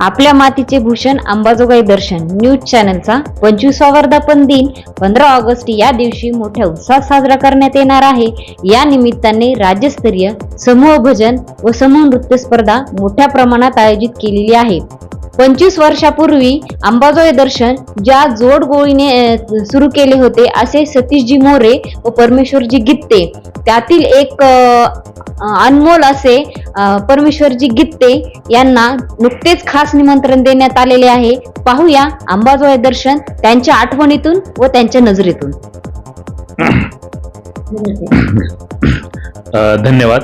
आपल्या मातीचे भूषण अंबाजोगाई दर्शन न्यूज चॅनलचा पंचवीसा वर्धापन दिन पंधरा ऑगस्ट या दिवशी मोठ्या उत्साहात साजरा करण्यात येणार आहे. या निमित्ताने राज्यस्तरीय समूह भजन व समूह नृत्य स्पर्धा मोठ्या प्रमाणात आयोजित केलेली आहे. पंचवीस वर्षापूर्वी अंबाजोगाई दर्शन ज्या जोडगोळीने सुरू केले होते असे सतीशजी मोरे व परमेश्वरजी गित्ते. त्यातील एक अनमोल असे परमेश्वरजी गित्ते यांना नुकतेच खास निमंत्रण देण्यात आलेले आहे. पाहूया अंबाजोगाई दर्शन त्यांच्या आठवणीतून व त्यांच्या नजरेतून. धन्यवाद.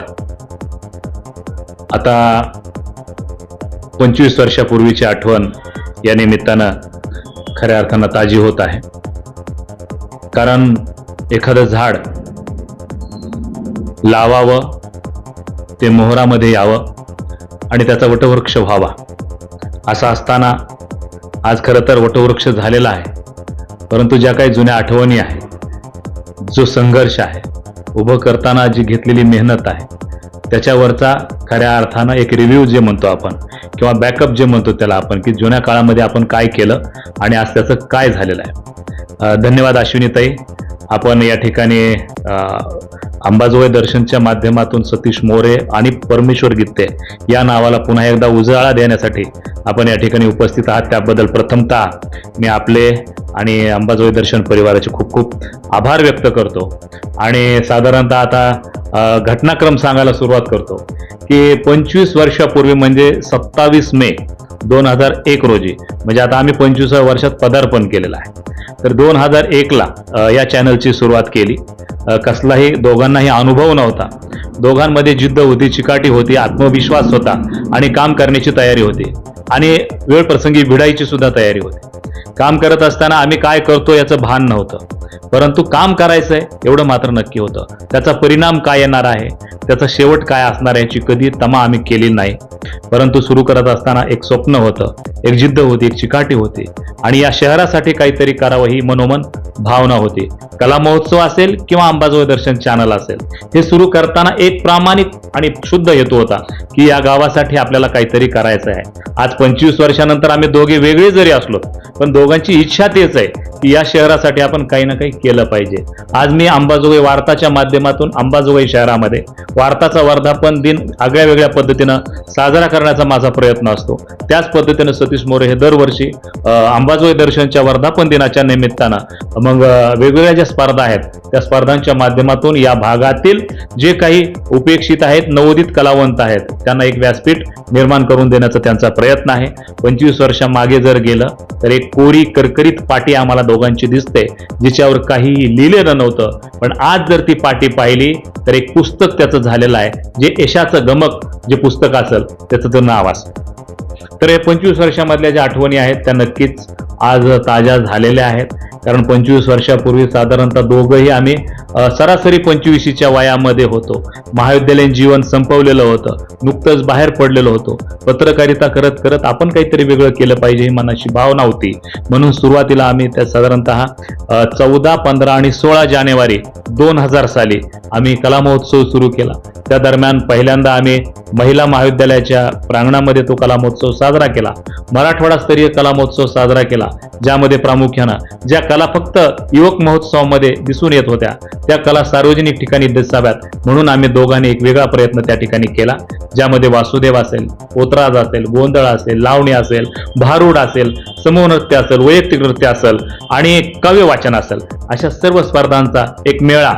आता पंचवीस वर्षापूर्वीची आठवण या निमित्तानं खऱ्या अर्थानं ताजी होत आहे. कारण एखादं झाड लावावं ते मोहरामध्ये यावं आणि त्याचा वटवृक्ष व्हावा असं असताना आज खरं तर वटवृक्ष झालेला आहे. परंतु ज्या काही जुन्या आठवणी आहेत जो संघर्ष आहे उभं करताना जी घेतलेली मेहनत आहे त्याच्यावरचा खऱ्या अर्थानं एक रिव्ह्यू जे म्हणतो आपण किंवा बॅकअप जे म्हणतो त्याला आपण की जुन्या काळामध्ये आपण काय केलं आणि आज त्याचं काय झालेलं आहे. धन्यवाद अश्विनीताई. आपण या ठिकाणी अंबाजोगाई दर्शनच्या माध्यमातून सतीश मोरे आणि परमेश्वर गित्ते या नावाला पुन्हा एकदा उजाळा देण्यासाठी आपण या ठिकाणी उपस्थित आहात. त्याबद्दल प्रथमतः मी आपले आणि अंबाजोगाई दर्शन परिवाराचे खूप खूप आभार व्यक्त करतो. आणि साधारणतः आता घटनाक्रम सांगायला सुरुवात करतो की पंचवीस वर्षापूर्वी म्हणजे सत्तावीस मे दोन हजार एक रोजी म्हणजे आता आम्ही पंचवीसा वर्षात पदार्पण केलेलं आहे. तर दोन हजार एकला या चॅनलची सुरुवात केली. कसलाही कसलाही दोघांनाही अनुभव नव्हता. दोघांमध्ये जिद्द होती चिकाटी होती आत्मविश्वास होता आणि काम करण्याची तयारी होती. आणि वेळ प्रसंगी भिडायची सुद्धा तयारी होती. काम करत असताना आम्ही काय करतो याचं भान नव्हतं. परंतु काम करायचंय एवढं मात्र नक्की होतं. त्याचा परिणाम काय येणार आहे? त्याचा शेवट काय असणार याची कधी तमा आम्ही केली नाही. परंतु सुरू करत असताना एक स्वप्न होतं. एक जिद्द होती एक चिकाटी होती. आणि या शहरासाठी काहीतरी करावं ही मनोमन भावना होती. कला महोत्सव असेल किंवा अंबाजोगाई दर्शन चॅनल असेल. हे सुरू करताना एक प्रामाणिक आणि शुद्ध हेतू होता की या गावासाठी आपल्याला काहीतरी करायचं आहे. आज पंचवीस वर्षानंतर आम्ही दोघे वेगळे जरी असलो पण दोघांची इच्छा तेच आहे. की या शहरासाठी आपण काही ना काही केलं पाहिजे. आज मी अंबाजोगाई वार्ताच्या माध्यमातून अंबाजोगाई शहरामध्ये वार्ताचा वर्धापन दिन आगळ्या वेगळ्या पद्धतीनं साजरा करण्याचा माझा प्रयत्न असतो. त्याच पद्धतीनं सतीश मोरे हे दरवर्षी अंबाजोगाई दर्शनच्या वर्धापन दिनाच्या निमित्तानं मग वेगवेगळ्या ज्या स्पर्धा आहेत त्या स्पर्धांच्या माध्यमातून या भागातील जे काही उपेक्षित आहेत नवोदित कलावंत आहेत त्यांना एक व्यासपीठ निर्माण करून देण्याचा त्यांचा प्रयत्न आहे. पंचवीस वर्षामागे जर गेलं तर एक कोरी करकरीत पाटी आम्हाला दोघांची दिसते जिच्यावर काहीही लिहिलेलं नव्हतं. पण आज जर ती पाटी पाहिली तर एक पुस्तक त्याचं झालेलं आहे जे यशाचं गमक जे पुस्तक असेल त्याचं तर नाव असेल. तर या पंचवीस वर्षामधल्या ज्या आठवणी आहेत त्या नक्कीच आज ताज्या झालेल्या आहेत. कारण पंचवीस वर्षापूर्वी साधारणतः दोघंही आम्ही सरासरी पंचवीसीच्या वयामध्ये होतो. महाविद्यालयीन जीवन संपवलेलं होतं. नुकतंच बाहेर पडलेलो होतो. पत्रकारिता करत करत आपण काहीतरी वेगळं केलं पाहिजे ही मनाची भावना होती. म्हणून सुरुवातीला आम्ही त्या साधारणतः चौदा पंधरा आणि सोळा जानेवारी दोन हजार साली आम्ही कला महोत्सव सुरू केला. त्या दरम्यान पहिल्यांदा आम्ही महिला महाविद्यालयाच्या प्रांगणामध्ये तो कला महोत्सव साजरा केला. मराठवाडा स्तरीय कला महोत्सव साजरा केला. ज्यामध्ये प्रामुख्यानं ज्या कला फक्त युवक महोत्सवामध्ये दिसून येत होत्या त्या कला सार्वजनिक ठिकाणी दिसाव्यात. म्हणून आम्ही दोघांनी एक वेगळा प्रयत्न त्या ठिकाणी केला. ज्यामध्ये वासुदेव असेल पोतराज असेल गोंधळ असेल लावणी असेल भारूड असेल समूह नृत्य असेल वैयक्तिक नृत्य असेल आणि काव्य वाचन असेल. अशा सर्व स्पर्धांचा एक मेळा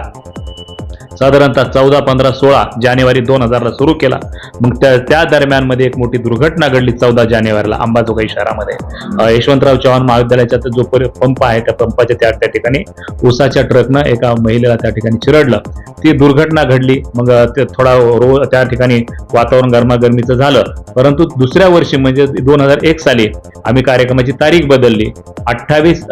साधारणतः चौदा पंधरा सोळा जानेवारी दोन हजारला सुरू केला. मग त्या त्या दरम्यानमध्ये एक मोठी दुर्घटना घडली चौदा जानेवारीला अंबाजोगाई शहरामध्ये. यशवंतराव चव्हाण महाविद्यालयाचा जो पंप आहे त्या पंपाच्या त्या त्या ठिकाणी उसाच्या ट्रकनं एका महिलेला त्या ठिकाणी चिरडलं. ती दुर्घटना घडली. मग ते थोडा रो त्या ठिकाणी वातावरण गरमागरमीचं झालं. परंतु दुसऱ्या वर्षी म्हणजे दोन हजार एक साली आम्ही कार्यक्रमाची तारीख बदलली. अठ्ठावीस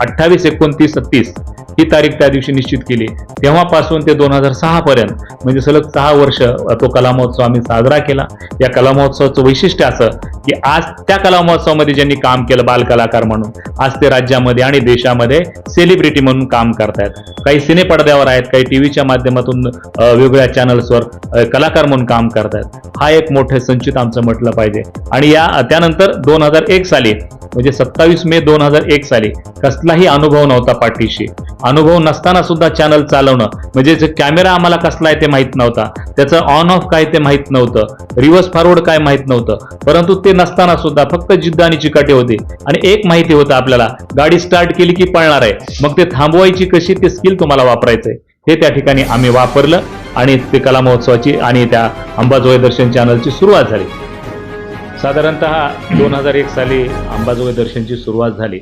अठ्ठावीस एकोणतीस तीस ही तारीख त्या दिवशी निश्चित केली. तेव्हापासून ते दोन हजार हजार सहा पर्यंत म्हणजे सलग सहा वर्ष तो कला महोत्सव आम्ही साजरा केला. या कला महोत्सवाचं वैशिष्ट्य असं की आज त्या कला महोत्सवामध्ये ज्यांनी काम केलं बालकलाकार म्हणून आज ते राज्यामध्ये आणि देशामध्ये सेलिब्रिटी म्हणून काम करतायत. काही सिने पडद्यावर आहेत काही टीव्हीच्या माध्यमातून वेगवेगळ्या चॅनल्सवर कलाकार म्हणून काम करतायत. हा एक मोठं संचित आमचं म्हटलं पाहिजे. आणि या त्यानंतर दोन हजार एक साली म्हणजे सत्तावीस मे दोन हजार एक साली कसलाही अनुभव नव्हता पाठीशी. अनुभव नसताना सुद्धा चॅनल चालवणं म्हणजे जे कॅमेरा आम्हाला कसला आहे ते माहीत नव्हता. त्याचं ऑन ऑफ काय ते माहीत नव्हतं. रिव्हर्स फॉरवर्ड काय माहीत नव्हतं. परंतु ते नसताना सुद्धा फक्त जिद्द आणि चिकाटी होती. आणि एक माहिती होतं आपल्याला गाडी स्टार्ट केली की पळणार आहे. मग ते थांबवायची कशी ते स्किल तुम्हाला वापरायचंय. हे त्या ठिकाणी आम्ही वापरलं आणि ते कला महोत्सवाची आणि त्या अंबाजोगाई दर्शन चॅनलची सुरुवात झाली. साधारणतः दोन हजार एक साली अंबाजोगाई दर्शनची सुरुवात झाली.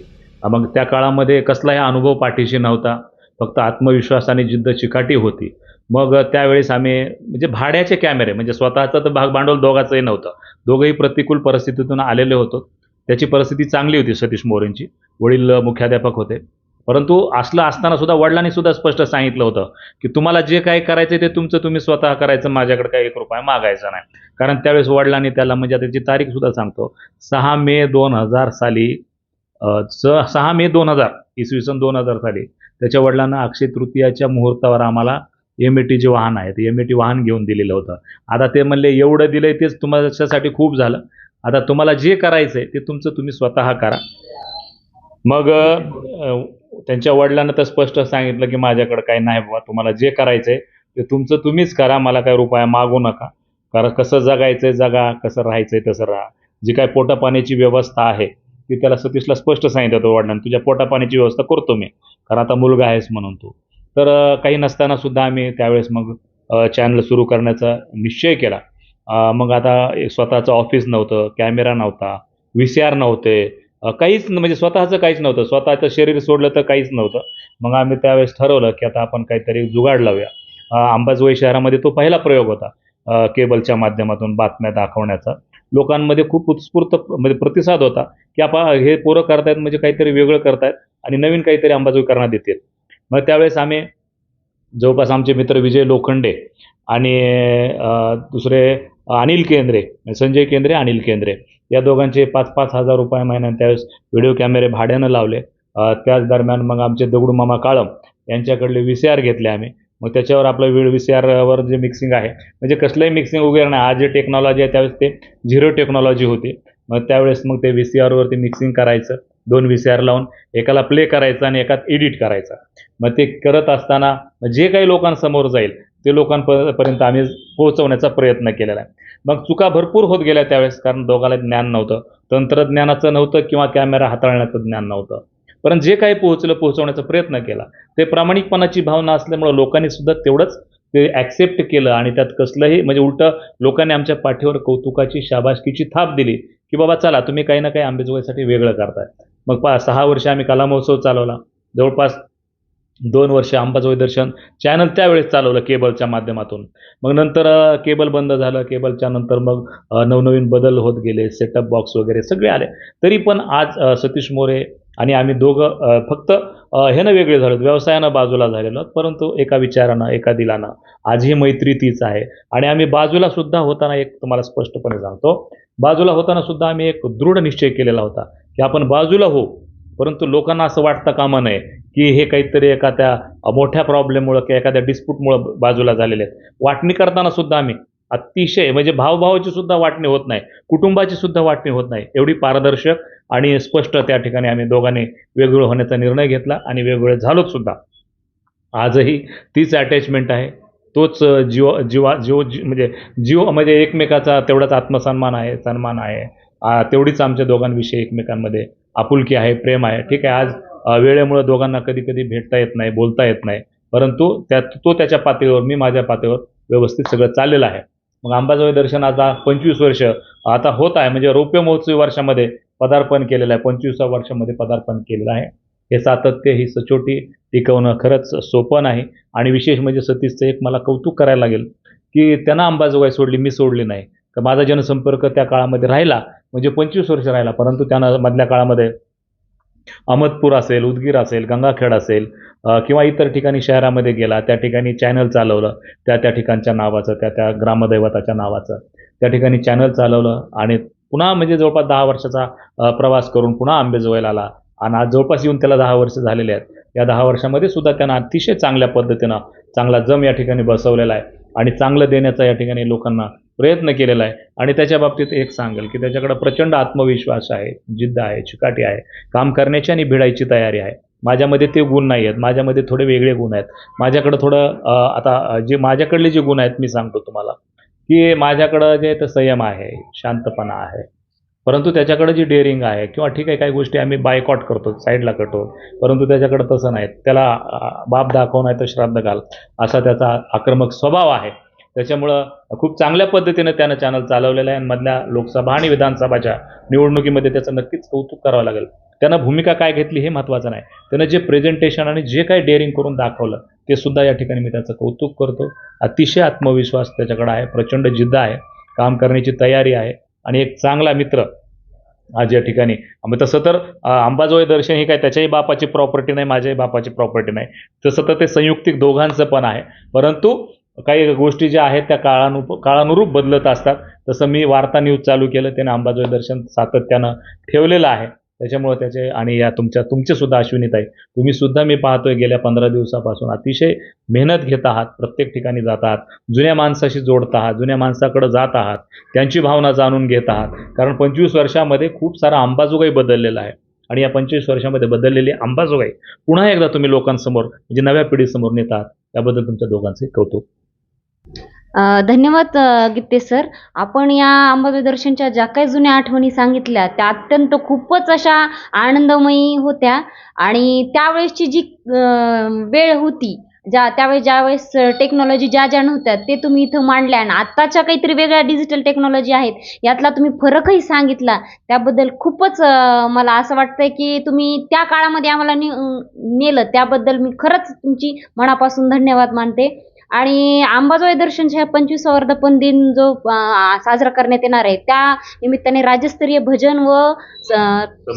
मग त्या काळामध्ये कसलाही अनुभव पाठीशी नव्हता. फक्त आत्मविश्वास आणि जिद्द चिकाटी होती. मग त्यावेळेस आम्ही म्हणजे भाड्याचे कॅमेरे म्हणजे स्वतःचं तर भाग भांडवल दोघाचंही नव्हतं. दोघंही प्रतिकूल परिस्थितीतून आलेले होतो. त्याची परिस्थिती चांगली होती सतीश मोरेंची. वडील मुख्याध्यापक होते. परंतु असलं असताना सुद्धा वडिलांनी सुद्धा स्पष्ट सांगितलं होतं की तुम्हाला जे काही करायचं ते तुमचं तुम्ही स्वतः करायचं माझ्याकडे काही एक रुपया मागायचा नाही. कारण त्यावेळेस वडिलांनी त्याला म्हणजे त्याची तारीख सुद्धा सांगतो सहा मे दोन हजार साली स- सहा मे दोन हजार इसवी सन दोन हजार साली त्याच्या वडिलांना अक्षय तृतीयाच्या मुहूर्तावर आम्हाला एम ए जे वाहन आहे ते एम वाहन घेऊन दिलेलं होतं. आता ते म्हणले एवढं दिलंय तेच तुमच्यासाठी खूप झालं. आता तुम्हाला जे करायचंय ते तुमचं तुम्ही स्वतः करा. मग त्यांच्या वडिलांना तर स्पष्ट सांगितलं की माझ्याकडे काही नाही बाबा. तुम्हाला जे करायचंय ते तुमचं तुम्हीच करा. मला काही रुपया मागू नका. कारण कसं जगायचंय जगा. कसं राहायचंय तसं राहा. जी काय पोटापाण्याची व्यवस्था आहे ती त्याला सतीशला स्पष्ट सांगितलं होतं वडिलांनी. तुझ्या पोटापाण्याची व्यवस्था करतो मी. कारण आता मुलगा आहेस म्हणून तू. तर काही नसताना सुद्धा आम्ही त्यावेळेस मग चॅनल सुरू करण्याचा निश्चय केला. मग आता स्वतःचं ऑफिस नव्हतं कॅमेरा नव्हता व्ही सी आर नव्हते काहीच न- म्हणजे स्वतःचं काहीच नव्हतं. स्वतःचं शरीर सोडलं तर काहीच नव्हतं. मग आम्ही त्यावेळेस ठरवलं की आता आपण काहीतरी जुगाड लावूया. अंबाजोई शहरामध्ये तो पहिला प्रयोग होता केबलच्या माध्यमातून बातम्या दाखवण्याचा. लोकांमध्ये खूप उत्स्फूर्त म्हणजे प्रतिसाद होता की आपण हे पोरं करतायत म्हणजे काहीतरी वेगळं करतायत आणि नवीन काहीतरी अंबाजोगाईकरांना देतील मग त्यावेळेस आम्ही जवळपास आमचे मित्र विजय लोखंडे आणि दुसरे अनिल केंद्रे संजय केंद्रे अनिल केंद्रे या दोघांचे पाच पाच हजार रुपये महिन्यात त्यावेळेस व्हिडिओ कॅमेरे भाड्यानं लावले. त्याच दरम्यान मग आमचे दगडू मामा काळम यांच्याकडले व्ही सी आर घेतले आम्ही. मग त्याच्यावर आपलं वेळ व्ही सी आरवर जे मिक्सिंग आहे म्हणजे कसलंही मिक्सिंग वगैरे नाही. आज जे टेक्नॉलॉजी आहे त्यावेळेस ते झिरो टेक्नॉलॉजी होती. मग त्यावेळेस मग ते व्ही सी आरवरती मिक्सिंग करायचं. दोन व्ही सी आर लावून एकाला प्ले करायचा आणि एकात एडिट करायचा. मग ते करत असताना जे काही लोकांसमोर जाईल ते लोकांपर्यंत आम्ही पोहोचवण्याचा प्रयत्न केलेला आहे. मग चुका भरपूर होत गेल्या त्यावेळेस कारण दोघाला ज्ञान नव्हतं. तंत्रज्ञानाचं नव्हतं किंवा कॅमेरा हाताळण्याचं ज्ञान नव्हतं. पण जे काही पोहोचलं पोहोचवण्याचा प्रयत्न केला. ते प्रामाणिकपणाची भावना असल्यामुळं लोकांनी सुद्धा तेवढंच ते ॲक्सेप्ट केलं आणि त्यात कसलंही म्हणजे उलटं लोकांनी आमच्या पाठीवर कौतुकाची शाबासकीची थाप दिली की बाबा चला तुम्ही काही ना काही आंबेजोगाईसाठी वेगळं करताय. मग पा सहा वर्ष आम्ही कला महोत्सव चालवला. जवळपास दोन वर्ष अंबाजोगाई दर्शन चॅनल त्यावेळेस चालवलं केबलच्या माध्यमातून. मग नंतर केबल बंद झालं. केबलच्या नंतर मग नवनवीन बदल होत गेले. सेटअप बॉक्स वगैरे सगळे आले. तरी पण आज सतीश मोरे आणि आम्ही दोघं फक्त ह्यानं वेगळे झालो व्यवसायानं बाजूला झालेलो परंतु एका विचारानं एका दिलानं. आजही मैत्री तीच आहे. आणि आम्ही बाजूला सुद्धा होताना एक तुम्हाला स्पष्टपणे सांगतो. बाजूला होताना सुद्धा आम्ही एक दृढ निश्चय केलेला होता. की आपण बाजूला हो. परंतु लोकांना असं वाटतं कामा नये की हे काहीतरी एखाद्या मोठ्या प्रॉब्लेममुळं किंवा एखाद्या डिस्प्यूटमुळं बाजूला झालेले आहेत. वाटणी करताना सुद्धा आम्ही अतिशय म्हणजे भावभावाची सुद्धा वाटणी होत नाही. कुटुंबाची सुद्धा वाटणी होत नाही. एवढी पारदर्शक आणि स्पष्ट त्या ठिकाणी आम्ही दोघांनी वेगवेगळं होण्याचा निर्णय घेतला आणि वेगवेगळे झालोच सुद्धा. आजही तीच अटॅचमेंट आहे. तोच जीव जीवा जीव जी- म्हणजे जीव म्हणजे एकमेकाचा तेवढाच आत्मसन्मान आहे सन्मान आहे. तेवढीच आमच्या दोघांविषयी एकमेकांमध्ये आपुलकी आहे प्रेम आहे. ठीक आहे आज वेळेमुळं दोघांना कधी कधी भेटता येत नाही बोलता येत नाही. परंतु त्या तो त्याच्या पातळीवर मी माझ्या पातळीवर व्यवस्थित सगळं चाललेलं आहे. मग अंबाजोगाई दर्शन आता पंचवीस वर्ष आता होत आहे. म्हणजे रौप्य महोत्सवी वर्षामध्ये पदार्पण केलेलं आहे. पंचवीसा वर्षामध्ये पदार्पण केलेलं आहे. हे सातत्य ही सचोटी टिकवणं खरंच सोपं नाही. आणि विशेष म्हणजे सतीशचं एक मला कौतुक करायला लागेल की त्यांना अंबाजोगाई सोडली मी सोडली नाही. तर माझा जनसंपर्क त्या काळामध्ये राहिला म्हणजे पंचवीस वर्ष राहिला परंतु त्यानं मधल्या काळामध्ये अहमदपूर असेल उदगीर असेल गंगाखेड असेल किंवा इतर ठिकाणी शहरामध्ये गेला त्या ठिकाणी चॅनल चालवलं त्या त्या ठिकाणच्या नावाचं त्या त्या ग्रामदैवताच्या नावाचं त्या ठिकाणी चॅनल चालवलं आणि पुन्हा म्हणजे जवळपास दहा वर्षाचा प्रवास करून पुन्हा आंबेजोगाईला आला आणि आज जवळपास येऊन त्याला दहा वर्ष झालेले आहेत. या दहा वर्षामध्ये सुद्धा त्यांना अतिशय चांगल्या पद्धतीनं चांगला जम या ठिकाणी बसवलेला आहे आणि चांगलं देण्याचा या ठिकाणी लोकांना प्रयत्न केलेला आहे. आणि त्याच्या बाबतीत एक सांगेल की त्याच्याकडे प्रचंड आत्मविश्वास आहे जिद्द आहे चिकाटी आहे. काम करण्याची आणि भिडायची तयारी आहे. माझ्यामध्ये ते गुण नाही आहेत. माझ्यामध्ये थोडे वेगळे गुण आहेत. माझ्याकडं थोडं आता जे माझ्याकडले जे गुण आहेत मी सांगतो तुम्हाला की माझ्याकडं जे तर संयम आहे शांतपणा आहे. परंतु त्याच्याकडे जी डेअरिंग आहे किंवा ठीक आहे काही गोष्टी आम्ही बायकॉट करतो साईडला करतो परंतु त्याच्याकडं तसं नाही. त्याला बाप दाखव नाही तर श्राद्ध घाल असा त्याचा आक्रमक स्वभाव आहे. त्याच्यामुळं खूप चांगल्या पद्धतीनं त्यानं चॅनल चालवलेलं आहे. आणि मधल्या लोकसभा आणि विधानसभाच्या निवडणुकीमध्ये त्याचं नक्कीच कौतुक करावं लागेल. त्यानं भूमिका काय घेतली हे महत्त्वाचं नाही. त्यानं जे प्रेझेंटेशन आणि जे काही डेअरिंग करून दाखवलं ते सुद्धा या ठिकाणी मी त्याचं कौतुक करतो. अतिशय आत्मविश्वास त्याच्याकडे आहे. प्रचंड जिद्द आहे. काम करण्याची तयारी आहे. आणि एक चांगला मित्र आज या ठिकाणी. मग तसं तर अंबाजोई दर्शन ही काय त्याच्याही बापाची प्रॉपर्टी नाही माझ्याही बापाची प्रॉपर्टी नाही. तसं तर ते संयुक्तिक दोघांचं पण आहे. परंतु काही गोष्टी ज्या आहेत त्या काळानु काळानुरूप बदलत असतात. तसं मी वार्ता न्यूज चालू केलं त्याने अंबाजोगाई दर्शन सातत्यानं ठेवलेलं आहे. त्याच्यामुळे त्याचे आणि या तुमच्या तुमचे सुद्धा आहे तुम्ही सुद्धा मी पाहतोय गेल्या पंधरा दिवसापासून अतिशय मेहनत घेत आहात प्रत्येक ठिकाणी जात आहात जुन्या माणसाशी जोडत आहात जुन्या माणसाकडे जात आहात त्यांची भावना जाणून घेत आहात. कारण पंचवीस वर्षामध्ये खूप सारा अंबाजोगाई बदललेला आहे. आणि या पंचवीस वर्षामध्ये बदललेली अंबाजोगाई पुन्हा एकदा तुम्ही लोकांसमोर म्हणजे नव्या पिढीसमोर नेतात त्याबद्दल तुमच्या दोघांचे कौतुक. अ, धन्यवाद अ, सर. आपण या अंबाबाई दर्शनच्या ज्या काही जुन्या आठवणी सांगितल्या त्या अत्यंत खूपच अशा आनंदमयी होत्या. आणि त्यावेळेसची जी अ, वेळ होती ज्या त्यावेळेस ज्यावेळेस टेक्नॉलॉजी ज्या ज्या नव्हत्या ते तुम्ही इथं मांडल्या आणि आत्ताच्या काहीतरी वेगळ्या डिजिटल टेक्नॉलॉजी आहेत यातला तुम्ही फरकही सांगितला. त्याबद्दल खूपच अ, मला असं वाटतंय की तुम्ही त्या काळामध्ये आम्हाला ने नेलं. त्याबद्दल मी खरंच तुमची मनापासून धन्यवाद मानते. आणि अंबाजोगाई दर्शनच्या ह्या पंचवीस वर्धापन दिन जो साजरा करण्यात येणार आहे त्या निमित्ताने राज्यस्तरीय भजन व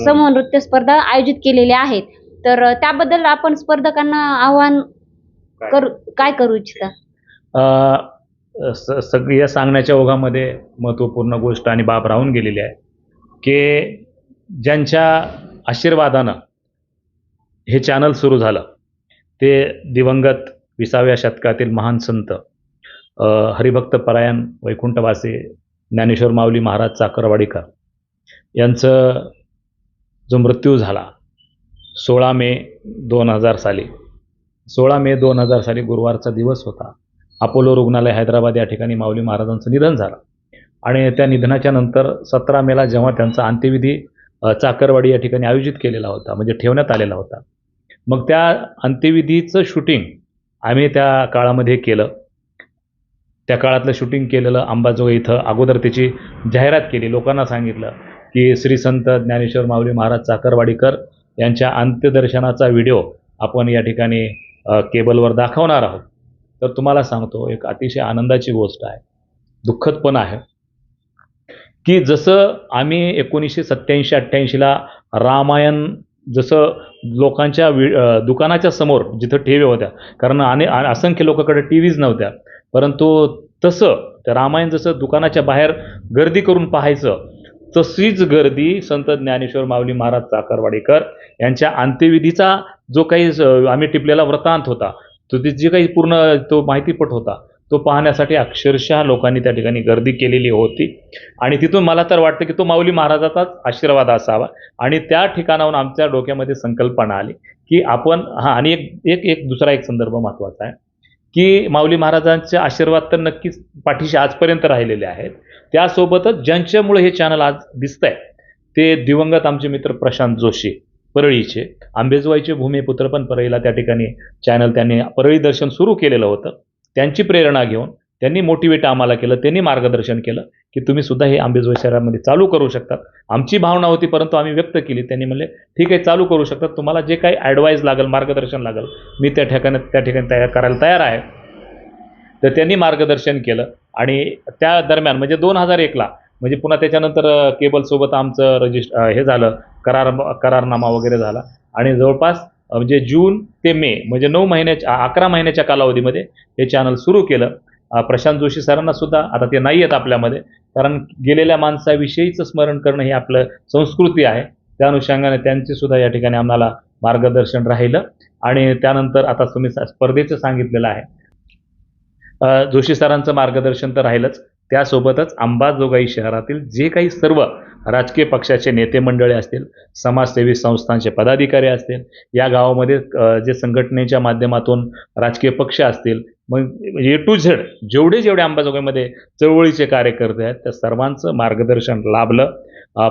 समूह नृत्य स्पर्धा आयोजित केलेल्या आहेत. तर त्याबद्दल आपण स्पर्धकांना आव्हान करू काय करू इच्छिता? सगळी या सांगण्याच्या ओघामध्ये महत्त्वपूर्ण गोष्ट आणि बाब राहून गेलेली आहे की ज्यांच्या आशीर्वादानं हे चॅनल सुरू झालं ते दिवंगत विसाव्या शतकातील महान संत हरिभक्त परायण वैकुंठवासी ज्ञानेश्वर माऊली महाराज चाकरवाडीकर यांचं जो मृत्यू झाला सोळा मे दोन हजार साली सोळा मे दोन हजार साली गुरुवारचा दिवस होता. अपोलो रुग्णालय हैदराबाद या ठिकाणी माऊली महाराजांचं निधन झालं. आणि त्या निधनाच्या नंतर सतरा मेला जेव्हा त्यांचा अंत्यविधी चाकरवाडी या ठिकाणी आयोजित केलेला होता म्हणजे ठेवण्यात आलेला होता मग त्या अंत्यविधीचं शूटिंग आम्ही त्या काळामध्ये केलं. त्या काळातलं शूटिंग केलेलं अंबाजोगाई इथं अगोदर त्याची जाहिरात केली. लोकांना सांगितलं की श्री संत ज्ञानेश्वर माऊली महाराज चाकरवाडीकर यांच्या अंत्यदर्शनाचा व्हिडिओ आपण या ठिकाणी केबलवर दाखवणार आहोत. तर तुम्हाला सांगतो एक अतिशय आनंदाची गोष्ट आहे. दुःखद पण आहे की जसं आम्ही एकोणीसशे सत्याऐंशी अठ्ठ्याऐंशीला रामायण जसं लोकांच्या वि दुकानाच्या समोर जिथं ठेवे होत्या. कारण आणि असंख्य लोकांकडे टी व्हीज नव्हत्या. परंतु तसं त्या रामायण जसं दुकानाच्या बाहेर गर्दी करून पाहायचं तशीच गर्दी संत ज्ञानेश्वर माऊली महाराज चाकरवाडीकर यांच्या अंत्यविधीचा जो काही स- आम्ही टिपलेला वृत्तांत होता तो ती जी काही पूर्ण तो माहितीपट होता तो पाहण्यासाठी अक्षरशः लोकांनी त्या ठिकाणी गर्दी केलेली होती. आणि तिथून मला तर वाटतं की तो माऊली महाराजाचाच आशीर्वाद असावा. आणि त्या ठिकाणाहून आमच्या डोक्यामध्ये संकल्पना आली की आपण हां आणि एक एक एक दुसरा एक संदर्भ महत्त्वाचा आहे. की माऊली महाराजांचे आशीर्वाद तर नक्कीच पाठीशी आजपर्यंत राहिलेले आहेत. त्यासोबतच ज्यांच्यामुळे हे चॅनल आज दिसतंय ते दिवंगत आमचे मित्र प्रशांत जोशी परळीचे आंबेजवाईचे भूमिपुत्र पण परळीला त्या ठिकाणी चॅनल त्यांनी परळी दर्शन सुरू केलेलं होतं. त्यांची प्रेरणा घेऊन त्यांनी मोटिवेट आम्हाला केलं त्यांनी मार्गदर्शन केलं की तुम्ही सुद्धा हे आंबेजोगाई शहरामध्ये चालू करू शकतात. आमची भावना होती परंतु आम्ही व्यक्त केली. त्यांनी म्हणले ठीक आहे चालू करू शकतात. तुम्हाला जे काही ॲडवाईस लागेल मार्गदर्शन लागेल मी त्या ठिकाणी त्या ठिकाणी तयार करायला तयार आहे. तर त्यांनी मार्गदर्शन केलं आणि त्या दरम्यान म्हणजे दोन हजार एकला म्हणजे पुन्हा त्याच्यानंतर केबलसोबत आमचं रजिस्ट हे झालं करार करारनामा वगैरे झाला. आणि जवळपास म्हणजे जून ते मे म्हणजे नऊ महिन्याच्या अकरा महिन्याच्या कालावधीमध्ये हे चॅनल सुरू केलं. प्रशांत जोशी सरांना सुद्धा आता ते नाही आहेत आपल्यामध्ये कारण गेलेल्या माणसाविषयीचं स्मरण करणं ही आपलं संस्कृती आहे. त्या अनुषंगाने त्यांचे सुद्धा या ठिकाणी आम्हाला मार्गदर्शन राहिलं. आणि त्यानंतर आता तुम्ही स्पर्धेचं सांगितलेलं आहे. जोशी सरांचं मार्गदर्शन तर राहिलंच. त्यासोबतच अंबाजोगाई शहरातील जे काही सर्व राजकीय पक्षाचे नेते मंडळे असतील समाजसेवी संस्थांचे पदाधिकारी असतील या गावामध्ये जे संघटनेच्या माध्यमातून राजकीय पक्ष असतील मग ए टू झेड जेवढे जेवढे अंबाजोगाईमध्ये चळवळीचे कार्यकर्ते आहेत त्या सर्वांचं मार्गदर्शन लाभलं.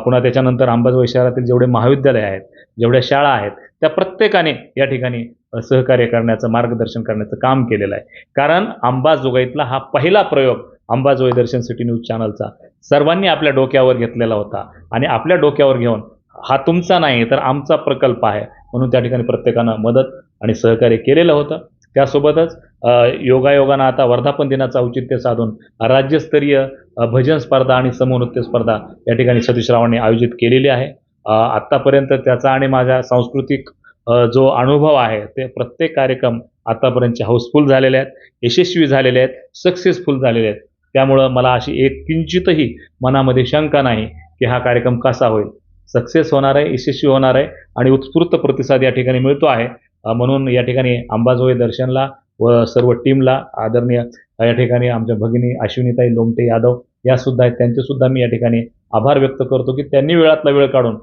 पुन्हा त्याच्यानंतर अंबाजोगाई शहरातील जेवढे महाविद्यालय आहेत जेवढ्या शाळा आहेत त्या प्रत्येकाने या ठिकाणी सहकार्य करण्याचं मार्गदर्शन करण्याचं काम केलेलं आहे. कारण अंबाजोगाईतला हा पहिला प्रयोग अंबाजोगाई दर्शन सिटी न्यूज चॅनलचा सर्वांनी आपल्या डोक्यावर घेतलेला होता. आणि आपल्या डोक्यावर घेऊन हा तुमचा नाही तर आमचा प्रकल्प आहे. म्हणून त्या ठिकाणी प्रत्येकानं मदत आणि सहकार्य केलेलं होतं. त्यासोबतच योगायोगानं आता वर्धापन दिनाचं औचित्य साधून राज्यस्तरीय भजन स्पर्धा आणि समूहनृत्य स्पर्धा या ठिकाणी सतीश रावांनी आयोजित केलेली आहे. आत्तापर्यंत त्याचा आणि माझ्या सांस्कृतिक जो अनुभव आहे ते प्रत्येक कार्यक्रम आत्तापर्यंतचे हाऊसफुल झालेले आहेत यशस्वी झालेले आहेत सक्सेसफुल झालेले आहेत. त्यामुळं मला अशी एक किंचितही मनामध्ये शंका नाही की हा कार्यक्रम कसा होईल. सक्सेस होणार आहे यशस्वी होणार आहे आणि उत्स्फूर्त प्रतिसाद या ठिकाणी मिळतो आहे. म्हणून या ठिकाणी अंबाजोगाई दर्शनला व सर्व टीमला आदरणीय या ठिकाणी आमच्या भगिनी अश्विनीताई लोमटे यादव या सुद्धा आहेत. त्यांचे सुद्धा मी या ठिकाणी आभार व्यक्त करतो की त्यांनी वेळातला वेळ काढून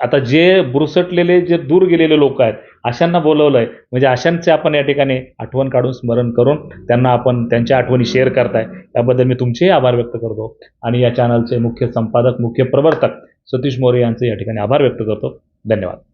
आता जे बुरसटलेले जे दूर गेलेले लोक आहेत अशांना आहे म्हणजे अशांचे आपण या ठिकाणी आठवण काढून स्मरण करून त्यांना आपण त्यांच्या आठवणी शेअर करताय. त्याबद्दल मी तुमचेही आभार व्यक्त करतो. आणि या चॅनलचे मुख्य संपादक मुख्य प्रवर्तक सतीश मोरे यांचे या ठिकाणी आभार व्यक्त करतो. धन्यवाद.